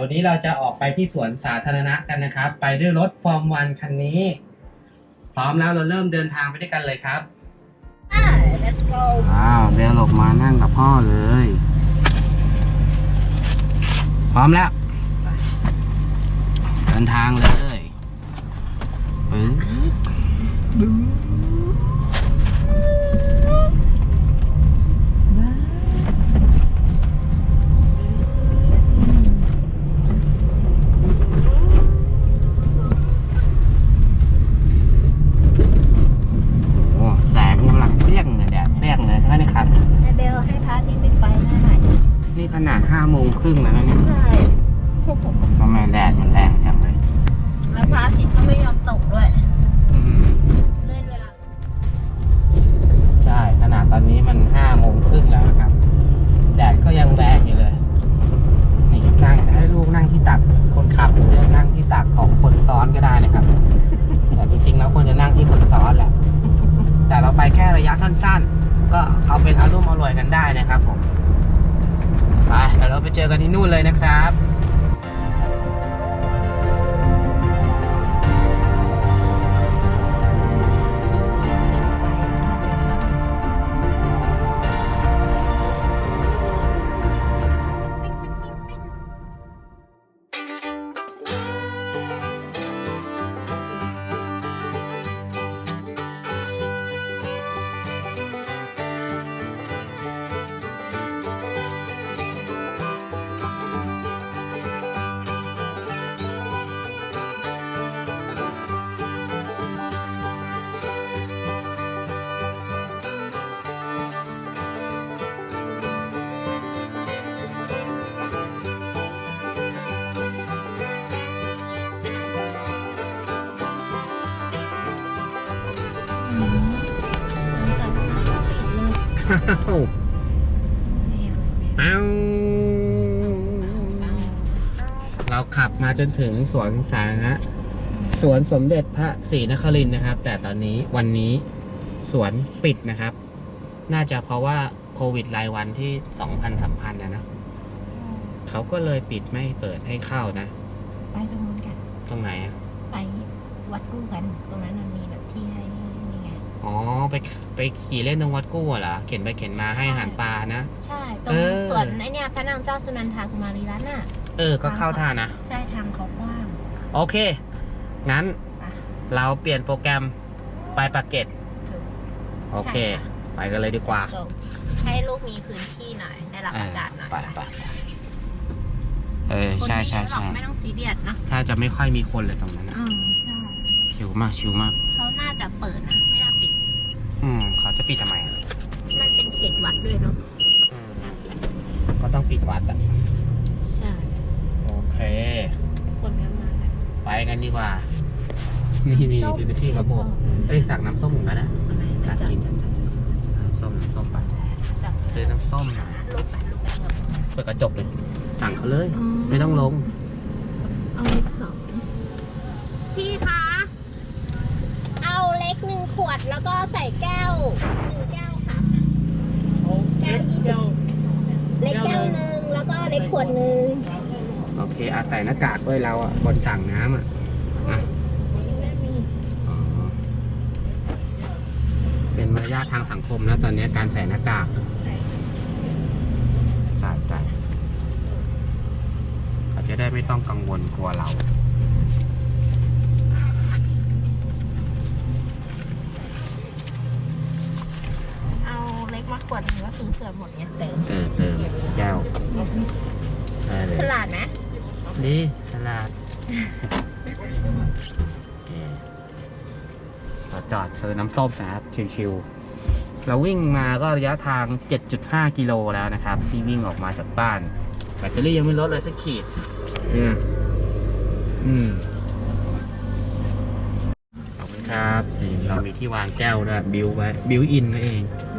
ยววันนี้เราจะออกไปที่สวนสาธารณะกันนะครับ ไปด้วยรถฟอร์มวันคันนี้ พร้อมแล้วเราเริ่มเดินทางไปด้วยกันเลยครับอ่า let's go อ้าวเบลออกมานั่งกับพ่อเลย พร้อมแล้ว เดินทางเลยปึ๊บ ขนาดห้าโมงครึ่งแล้วนะเนี่ยใช่ทำไมแดดมันแรงจังเลยแล้วพระอาทิตย์ก็ไม่ยอมตกด้วยอืมเลื่อนเวลาใช่ขนาดตอนนี้มันห้าโมงครึ่งแล้วนะครับ แดดก็ยังแรงอยู่เลยนี่นั่งให้ลูกนั่งที่ตักคนขับหรือนั่งที่ตักของคนซ้อนก็ได้นะครับ แต่จริงๆแล้วควรจะนั่งที่คนซ้อนแหละ แต่เราไปแค่ระยะสั้น ๆ ก็เอาเป็นอารมณ์อร่วยกันได้นะครับผม ไปเดี๋ยวเราไปเจอกันที่นู่นเลยนะครับ เลยอ้าวเราขับมาจนถึงสวนสาธารณะสวนสมเด็จพระศรีนครินทร์นะครับ แต่ตอนนี้วันนี้สวนปิดนะครับ น่าจะเพราะว่าโควิดรายวันที่สองพันสามพันนะนะเขาก็เลยปิดไม่เปิดให้เข้านะ ไปตรงนู้นกัน ตรงไหนอะไปวัดกู้กันตรงนั้นมันมีแบบที่ให้นี่ไง อ๋อไปไปขี่เล่นตรงวัดกู้เหรอเข็นไปเข็นมาให้อาหารปลานะ ใช่ ตรเองอส่วนไอเนี่ยพระนางเจ้าสุนันทากุมารีรัตน์น่ะ เออ ก็เข้าท่านะ ใช่ทางเขากว้าง โอเค งั้น ไปเราเปลี่ยนโปรแกรมไปปากเกร็ดถูกโอเคไปกันเลยดีกว่า so ให้ลูกมีพื้นที่หน่อย ได้รับอากาศหน่อยไปไปเออ คนใช่ไม่เยใช่อะหรอกใช่ไม่ต้องซีเรียสนะถ้าจะไม่ค่อยมีคนเลยตรงนั้นนะอืมใช่ ชิวมากชิวมาก เขาน่าจะเปิดนะ ไม่น่าปิดอืม เขาจะปิดทำไมอะมันเป็นเขตวัดด้วยเนาะอืมก็ต้องปิดวัดอะ ใช่ โอเค คนเยอะมากอะไปกันดีกว่า นี่นี่ดูที่กระโปงเอ้ยสั่งน้ำส้มหนึ่งก็ได้เอาไหนอยากจับกินน้ำส้มน้ำส้มไปจับซื้อน้ำส้มหน่อยลูกไปลูกไปเถอะเปิดกระจกเลยสั่งเขาเลย ไม่ต้องลง เอาเล็กสองพี่คะเอาเล็กหนึ่งขวดแล้วก็ใส่แก้วหนึ่งแก้วค่ะแก้วยี่สิบเล็กแก้วหนึ่งแล้วก็เล็กขวดหนึ่งโอเคอาใส่หน้ากากด้วยเราอะบนสั่งน้ำอะอะอ๋อเป็นมารยาททางสังคมแล้วตอนนี้การใส่หน้ากากใส่ใจเขาจะได้ไม่ต้องกังวลกลัวเราเอาเล็กมา ขวดหนึ่งก็คือเสือหมดเนี่ยเต็มเออเติมแก้วได้เลยฉลาดไหมดีฉลาดเราจอดซื้อน้ำส้มนะครับ ชิวๆเราวิ่งมาก็ระยะทาง 7.5 กิโลแล้วนะครับ ที่วิ่งออกมาจากบ้าน แบตเตอรี่ยังไม่ลดเลยสักขีดเนี่ยอืม ขอบคุณครับนี่เรามีที่วางแก้วด้วยบิวไว้บิวอินไว้เองเ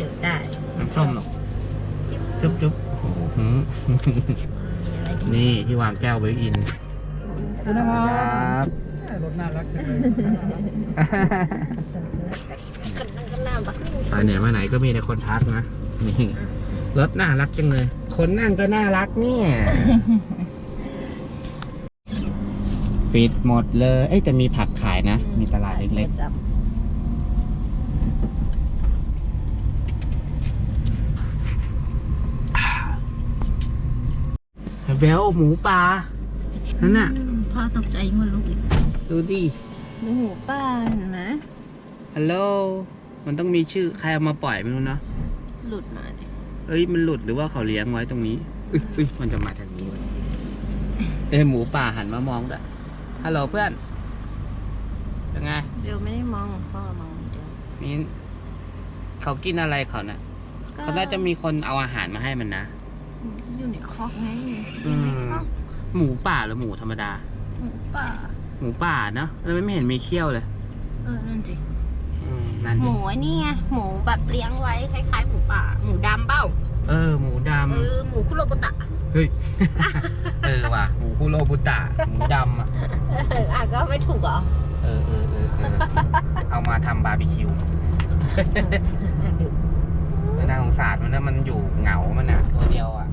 ดี๋ยวได้น้ำส้มหรอกจุ๊บจุ๊บโอ้โหหืมมีอะไรดีนี่ที่วางแก้วบิวอินขอบคุณนะครับบรถน่ารักจังเลยกันนั่งกันหน้าบักไปไหนมาไหนก็มีแต่คนทักนะนี่รถน่ารักจังเลย คนนั่งก็น่ารักเนี่ยปิดหมดเลย เอ้ยแต่มีผักขายนะ มีตลาดเล็กประจๆ เบลหมูปลา นั่นน่ะำพ่อตกใจหมดลูกอีกดูดิดูหมูป่าเห็นไหมฮัลโหล มันต้องมีชื่อใครเอามาปล่อยไม่รู้เนอะหลุดมาเนี่ยเอ้ย มันหลุดหรือว่าเขาเลี้ยงไว้ตรงนี้เอ้ยเอ้ยมันจะมาทางนี้เว้ยเอ้ยหมูป่าหันมามองด้วยฮัลโหลเพื่อน เป็นไง เดี๋ยวไม่ได้มองพ่อมองเดี๋ยวมิ้นเขากินอะไรเขาน่ะเขาน่าจะมีคนเอาอาหารมาให้มันนะ อยู่ในคอกไงอืมหมูป่าหรือหมูธรรมดา หมูป่าหมูป่าเนาะแล้วไม่เห็นมีเขี้ยวเลยเออนั่นสิอืมนั่นหดิมูไอ้นี่ไงหมูแบบเลี้ยงไว้คล้ายๆหมูป่า หมูดำเปล่าเออ หมูดเออหมูคุโรบุตะำเฮ้ย เออว่ะ หมูคุโรบุตะ หมูดำอะ เอออะก็ไม่ถูกเหรอเออเออเออเออเอามาทำบาร์บีคิวเออน่าสงสารมันนะมันอยู่เหงามันอะ ตัวเดียวอะ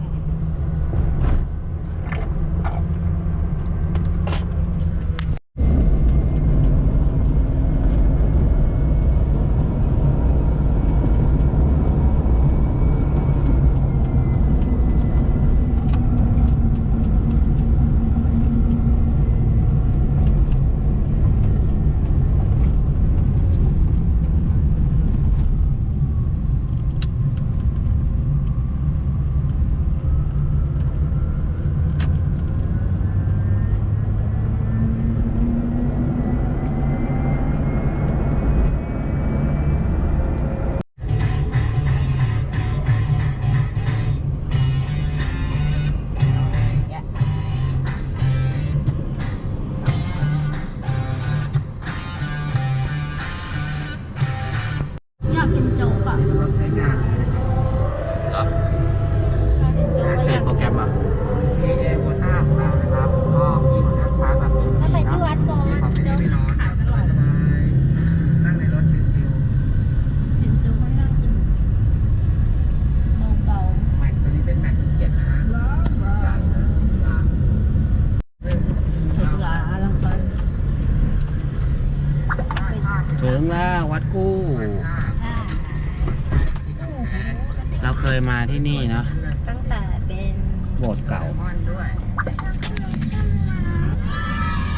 เราเคยมาที่นี่เนาะตั้งแต่เป็นโบสถ์เก่า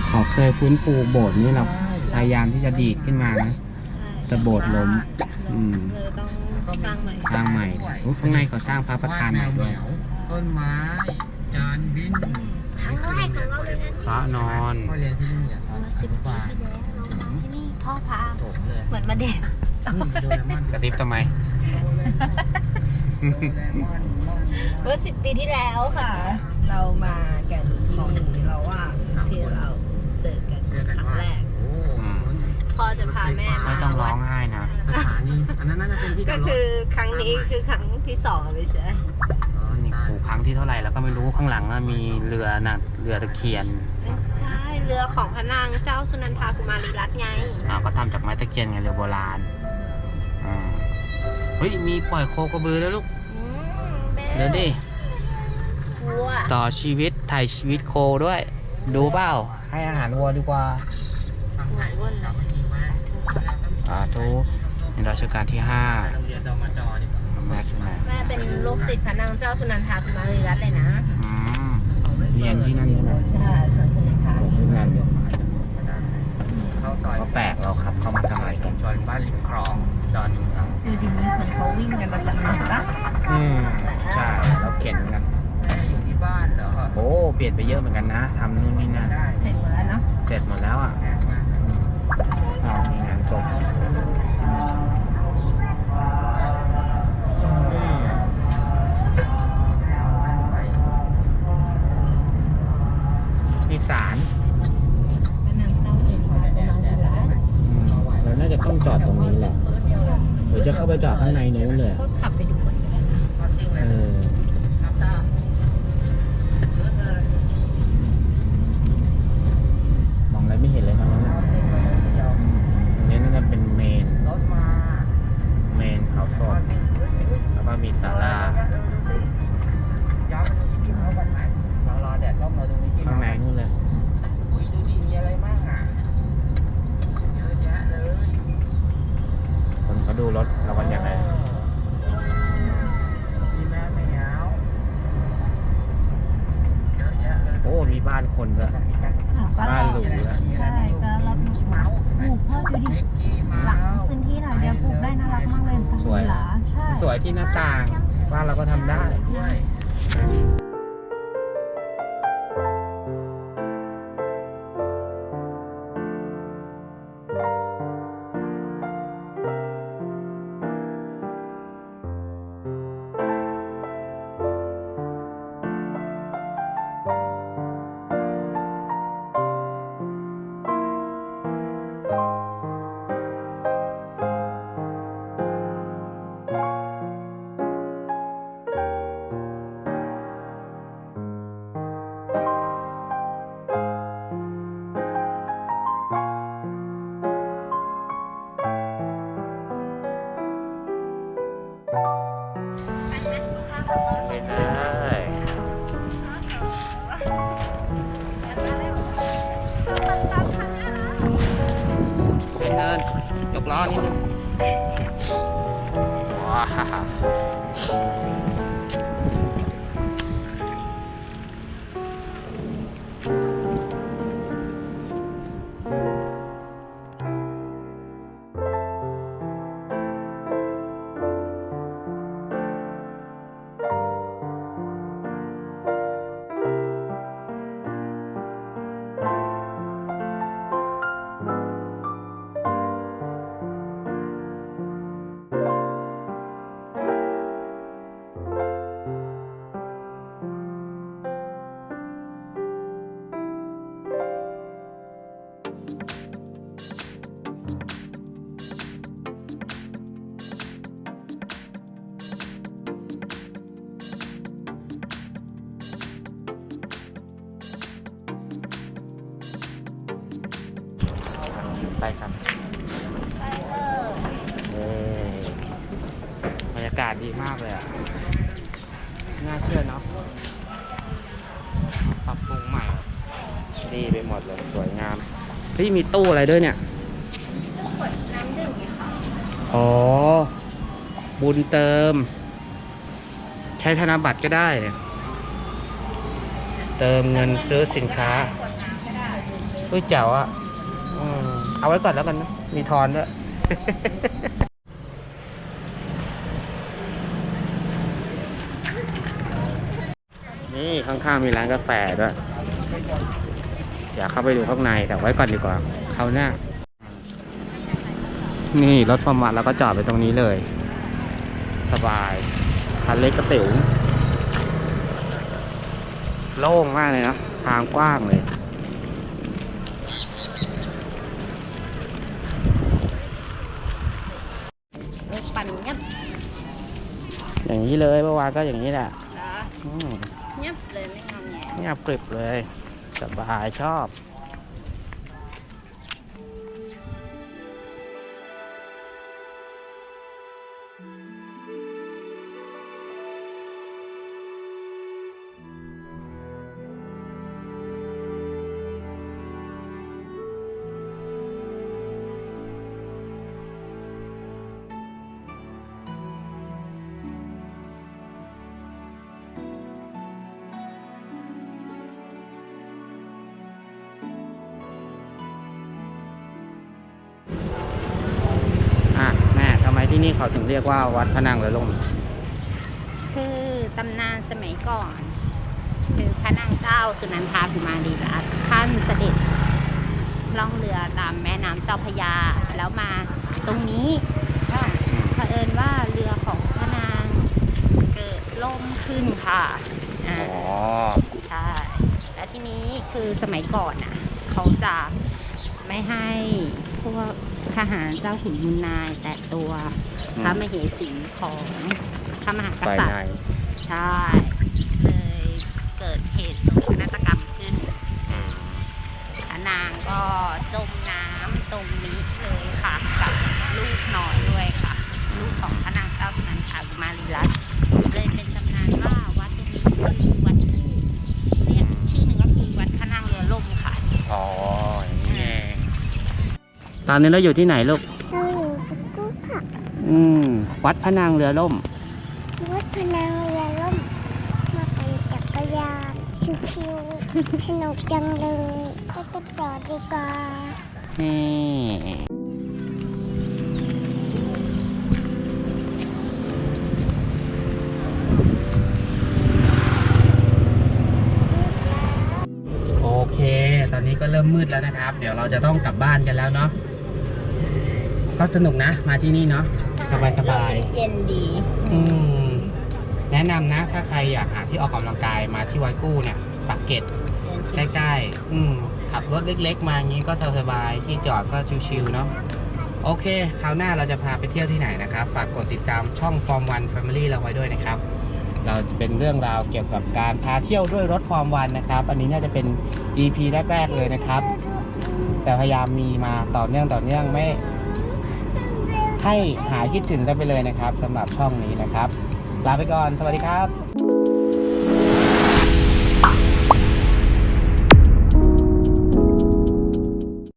เขาเคยฟื้นฟูโบสถ์นี้เราพยายามที่จะดีดขึ้นมานะแต่โบสถ์ล้ม อืมเลยต้องสร้างใหม่สร้างใหม่อุ๊ยข้างในเขาสร้างพระประธานใหม่ด้วยต้นไม้จานบินครั้งแรกของเราเลยนะพระนอนพ่อเรียนที่นี่อะเมื่อสิบปีที่แล้วเรามาที่นี่พ่อพาโถเลยเหมือนมาเด็กโดเรมอนกระติบทำไม เมื่อสิบปีที่แล้วค่ะ เรามากันที่นี่เราว่าที่เราเจอกันครั้งแรกโอ้อืมพ่อจะพาแม่มาไม่ต้องร้องไห้นะสถานีอันนั้นน่าจะเป็นที่ก็คือครั้งนี้คือครั้งที่สองเลยใช่ไหมนี่กูครั้งที่เท่าไหร่แล้วก็ไม่รู้ข้างหลังอะมีเรือน่ะเรือตะเคียนไม่ใช่เรือของพระนางเจ้าสุนันทากุมารีรัตน์ไงอ่าก็ทำจากไม้ตะเคียนไงเรือโบราณอ่า เฮ้ย มีปล่อยโคกระบือแล้วลูก อืมแม่เดี๋ยวดิวัวต่อชีวิตถ่ายชีวิตโคด้วย ดูเปล่าให้อาหารวัวดีกว่าหัวอ้วนเลยอ่าทุกในรัชกาลที่ห้าโรงเรียนดอมจอดีกว่าแม่สุนันท์แม่เป็นลูกศิษย์พระนางเจ้าสุนันทากุมารีรัตน์เลยนะอืมเรียนที่นั่นใช่ไหมใช่สวนสุนันทาที่นั่นเข้า ซอยก็แปลกเราครับเข้ามาทำอะไรกันจอนบ้านริมคลองจอนนิวครับดูดิมีคนเขาวิ่งกันประจำเลยปะอืมใช่เราเข็นกันแม่อยู่ที่บ้านเหรอโอ้เปลี่ยนไปเยอะเหมือนกันนะทำนู่นนี่นั่นได้เสร็จหมดแล้วเนาะเสร็จหมดแล้วอะเรามีงานศพางในนู้นเลย เขาขับดูก่อนก็ได้นะ เออ มองอะไรไม่เห็นเลยทั้งนั้นน่ะตรงนี้น่าจะเป็นเมน รถมา เมนเขาสดแล้วก็มีศาลา ย้อนที่เขาก่อนไหมเรารอแดดร่มเราตรงนี้ ข้างในนู่นเลย อุ้ยดูดิเงียบ มีบ้านคนด้วย ค่ะก็ บ้านหรูอะ ใช่ก็รับปลูกพ่อดูดิ เล็กกี้มา หลังพื้นที่หน่อยเดียวปลูกได้น่ารักมากเลยตรง สวยหลาใช่ สวยที่หน้าต่างบ้านเราก็ทำได้ด้ว ไปครับเอ้ยบรรยากาศดีมากเลยอะ น่าเชื่อเนาะ ปรับปรุงใหม่อะดีไปหมดเลย สวยงามพี่มีตู้อะไรด้วยเนี่ยขวดน้ำดื่มค่ะ อ๋อ บุญเติม ใช้ธนบัตรก็ได้เนี่ยเติมเงินซื้อสินค้าขวดน้ำก็ได้อุ้ยแจ๋วอะอืม เอาไว้ก่อนแล้วกันนะมีทอนด้วย นี่ข้างๆมีร้านกาแฟด้วย อยากเข้าไปดูข้างในแต่ไว้ก่อนดีกว่าเขาหน้า นี่รถฟอร์มาแล้วก็จอดไปตรงนี้เลย สบาย คันเล็กกระติ๋วโล่งมากเลยนะ ทางกว้างเลย ปั่นเงียบ อย่างนี้เลยเมื่อวานก็อย่างนี้แหละเหรออืมเงียบเลยไม่งอแง เงียบกริบเลย สบายชอบ เขาถึงเรียกว่าวัดพระนางเรือล่ม คือตำนานสมัยก่อน คือพระนางเจ้าสุนันทากุมารีรัตน์ท่านเสด็จล่องเรือตามแม่น้ำเจ้าพระยา แล้วมาตรงนี้ค่ะเผอิญว่าเรือของพระนางเกิดล่มขึ้นค่ะอ่าอ๋อใช่และที่นี้คือสมัยก่อนน่ะ เขาจะ ไม่ให้พวกทหารเจ้าขุนมุนนายแตะตัวอืมพระมเหสีของพระมหากไปษัตในริย์ใช่เลยเกิดเหตุโศกนาฏกรรมขึ้นอืมพระนางก็จมน้ำตรงนี้เลยค่ะ กับลูกน้อยด้วยค่ะ ลูกของพระนางเจ้าสุนันทากุมารีรัตน์เลยเป็นตำนานว่าวัดตรงนี้คือวัดที่เรียกชื่อหนึ่งก็คือวัดพระนางเรือล่มค่ะอ๋ออย่างนี้เอง ตอนนี้เราอยู่ที่ไหนลูก เราอยู่กับกุ๊กค่ะอืม วัดพระนางเรือล่ม วัดพนังเรือล่มมาปั่นจักรยานชิวๆสนุกจังเลยไปกันต่อดีกว่านี่ โอเค ตอนนี้ก็เริ่มมืดแล้วนะครับ เดี๋ยวเราจะต้องกลับบ้านกันแล้วเนาะ ก็สนุกนะ มาที่นี่เนาะสบายสบายเย็นดีๆอืมแนะนำนะ ถ้าใครอยากหาที่ออกกำลังกายมาที่วัดกู้เนี่ยปักเกร็ดเดินใกล้ๆอืมขับรถเล็กๆ มาอย่างนี้ก็สบายๆที่จอดก็ชิวๆเนาะโอเค คราวหน้าเราจะพาไปเที่ยวที่ไหนนะครับ ฝากกดติดตามช่อง Form 1 Family เราไว้ด้วยนะครับ เราจะเป็นเรื่องราวเกี่ยวกับการพาเที่ยวด้วยรถ Form 1 นะครับ อันนี้น่าจะเป็น EP แรกๆเลยนะครับ แต่พยายามมีมาต่อเนื่องต่อเนื่องไม่ ให้หายคิดถึงกันไปเลยนะครับสำหรับช่องนี้นะครับ ลาไปก่อน สวัสดีครับ